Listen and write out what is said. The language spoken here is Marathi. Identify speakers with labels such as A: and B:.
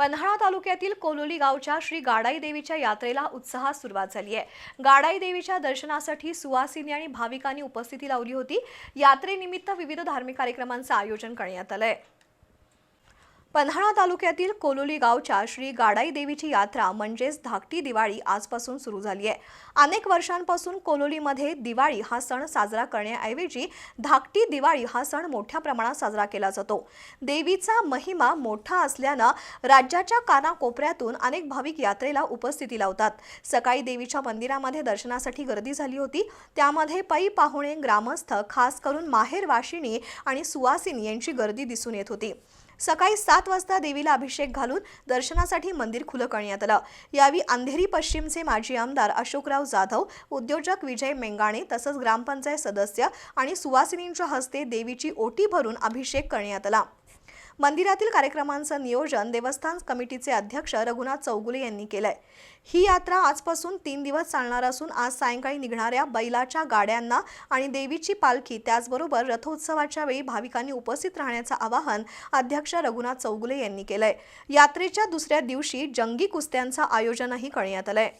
A: पन्हाळा तालुक्यातील कोलोली गावच्या श्री गाडाई देवीच्या यात्रेला उत्साहात सुरुवात झाली आहे. गाडाई देवीच्या दर्शनासाठी सुवासिनी आणि भाविकांनी उपस्थिती लावली होती. यात्रेनिमित्त विविध धार्मिक कार्यक्रमांचं आयोजन करण्यात आलं आहे पन्हाळा तालुक्यातील कोलोली गावच्या श्री गाडाई देवीची यात्रा म्हणजेच धाकटी दिवाळी आजपासून सुरू झाली आहे. अनेक वर्षांपासून कोलोलीमध्ये दिवाळी हा सण साजरा करण्याऐवजी धाकटी दिवाळी हा सण मोठ्या प्रमाणात साजरा केला जातो. देवीचा महिमा मोठा असल्यानं राज्याच्या कानाकोपऱ्यातून अनेक भाविक यात्रेला उपस्थिती लावतात. सकाळी देवीच्या मंदिरामध्ये दर्शनासाठी गर्दी झाली होती. त्यामध्ये पै पाहुणे ग्रामस्थ खास करून माहेर वाशिनी आणि सुवासिनी यांची गर्दी दिसून येत होती. सकाळी सात वाजता देवीला अभिषेक घालून दर्शनासाठी मंदिर खुलं करण्यात आलं. यावेळी अंधेरी पश्चिमचे माजी आमदार अशोकराव जाधव उद्योजक विजय मेंगाणे तसंच ग्रामपंचायत सदस्य आणि सुवासिनींच्या हस्ते देवीची ओटी भरून अभिषेक करण्यात आला. मंदिरातील कार्यक्रमांचं नियोजन देवस्थान कमिटीचे अध्यक्ष रघुनाथ चौगुले यांनी केलंय. ही यात्रा आजपासून तीन दिवस चालणार असून आज सायंकाळी निघणाऱ्या बैलाच्या गाड्यांना आणि देवीची पालखी त्याचबरोबर रथोत्सवाच्या वेळी भाविकांनी उपस्थित राहण्याचं आवाहन अध्यक्ष रघुनाथ चौगुले यांनी केलंय. यात्रेच्या दुसऱ्या दिवशी जंगी कुस्त्यांचं आयोजनही करण्यात आलंय.